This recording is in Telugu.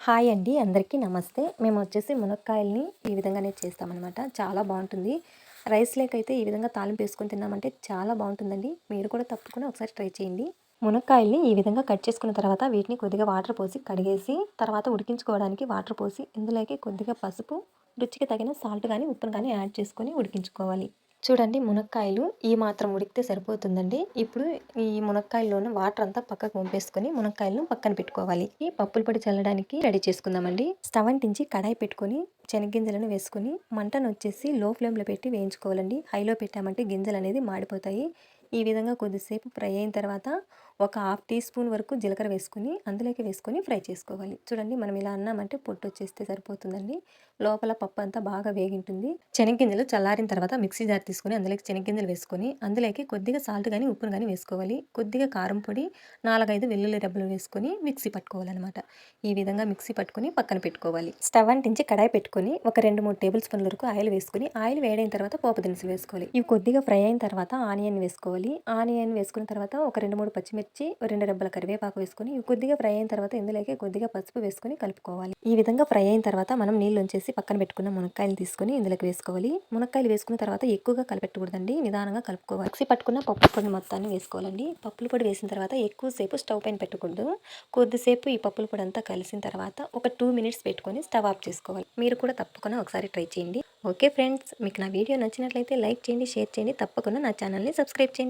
హాయ్ అండి. అందరికీ నమస్తే. మేము వచ్చేసి మునక్కాయల్ని ఈ విధంగానే చేస్తామన్నమాట. చాలా బాగుంటుంది. రైస్ లేకైతే ఈ విధంగా తాలింపు వేసుకొని తిన్నామంటే చాలా బాగుంటుందండి. మీరు కూడా తప్పకుండా ఒకసారి ట్రై చేయండి. మునక్కాయల్ని ఈ విధంగా కట్ చేసుకున్న తర్వాత వీటిని కొద్దిగా వాటర్ పోసి కడిగేసి తర్వాత ఉడికించుకోవడానికి వాటర్ పోసి ఇందులోకి కొద్దిగా పసుపు రుచికి తగిన సాల్ట్ కానీ ఉప్పును కానీ యాడ్ చేసుకొని ఉడికించుకోవాలి. చూడండి మునక్కాయలు ఈ మాత్రం ఉడికితే సరిపోతుందండి. ఇప్పుడు ఈ మునక్కాయల్లోని వాటర్ అంతా పక్కకు పంపేసుకొని మునక్కాయలను పక్కన పెట్టుకోవాలి. ఈ పప్పుల పొడి చల్లడానికి రెడీ చేసుకుందామండి. స్టవ్ అంటించి కడాయి పెట్టుకొని శనగింజలను వేసుకొని మంటను వచ్చేసి లో ఫ్లేమ్లో పెట్టి వేయించుకోవాలండి. హైలో పెట్టామంటే గింజలు అనేది మాడిపోతాయి. ఈ విధంగా కొద్దిసేపు ఫ్రై అయిన తర్వాత ఒక హాఫ్ టీ స్పూన్ వరకు జీలకర్ర వేసుకొని అందులోకి వేసుకొని ఫ్రై చేసుకోవాలి. చూడండి మనం ఇలా అన్నామంటే పొట్టు వచ్చేస్తే సరిపోతుందండి. లోపల పప్పు అంతా బాగా వేగింటుంది. శనగ్గింజలు చల్లారిన తర్వాత మిక్సీ జార్ తీసుకొని అందులోకి శనగ్గింజలు వేసుకొని అందులోకి కొద్దిగా సాల్ట్ కానీ ఉప్పును కానీ వేసుకోవాలి. కొద్దిగా కారం పొడి నాలుగైదు వెల్లుల్లి రెబ్బలు వేసుకొని మిక్సీ పట్టుకోవాలన్నమాట. ఈ విధంగా మిక్సీ పట్టుకొని పక్కన పెట్టుకోవాలి. స్టవ్ అంటించి కడాయి పెట్టుకొని ఒక రెండు మూడు టేబుల్ స్పూన్ల వరకు ఆయిల్ వేసుకొని ఆయిల్ వేడైన తర్వాత పోపు దినుసులు వేసుకోవాలి. ఇవి కొద్దిగా ఫ్రై అయిన తర్వాత ఆనియన్ వేసుకోవాలి. ఆనియన్ వేసుకున్న తర్వాత ఒక రెండు మూడు పచ్చిమిర్చి రెండు రెబ్బల కరివేపాకు వేసుకొని కొద్దిగా ఫ్రై అయిన తర్వాత ఇందులోకి కొద్దిగా పసుపు వేసుకొని కలుపుకోవాలి. ఈ విధంగా ఫ్రై అయిన తర్వాత మనం నీళ్ళు ఉంచేసి పక్కన పెట్టుకున్న మునక్కాయలు తీసుకొని ఇందులోకి వేసుకోవాలి. మునక్కాయలు వేసుకున్న తర్వాత ఎక్కువగా కలిపెట్టకూడదండి. నిదానంగా కలుపుకోవాలి. మిక్సీ పట్టుకున్న పప్పు పొడి మొత్తాన్ని వేసుకోవాలండి. పప్పుల పొడి వేసిన తర్వాత ఎక్కువసేపు స్టవ్ పైన పెట్టకూడదు. కొద్దిసేపు ఈ పప్పుల పొడి అంతా కలిసిన తర్వాత ఒక టూ మినిట్స్ పెట్టుకొని స్టవ్ ఆఫ్ చేసుకోవాలి. మీరు కూడా తప్పకుండా ఒకసారి ట్రై చేయండి. ఓకే ఫ్రెండ్స్ మీకు నా వీడియో నచ్చినట్లయితే లైక్ చేయండి షేర్ చేయండి. తప్పకుండా నా ఛానల్ని సబ్స్క్రైబ్ చేయండి.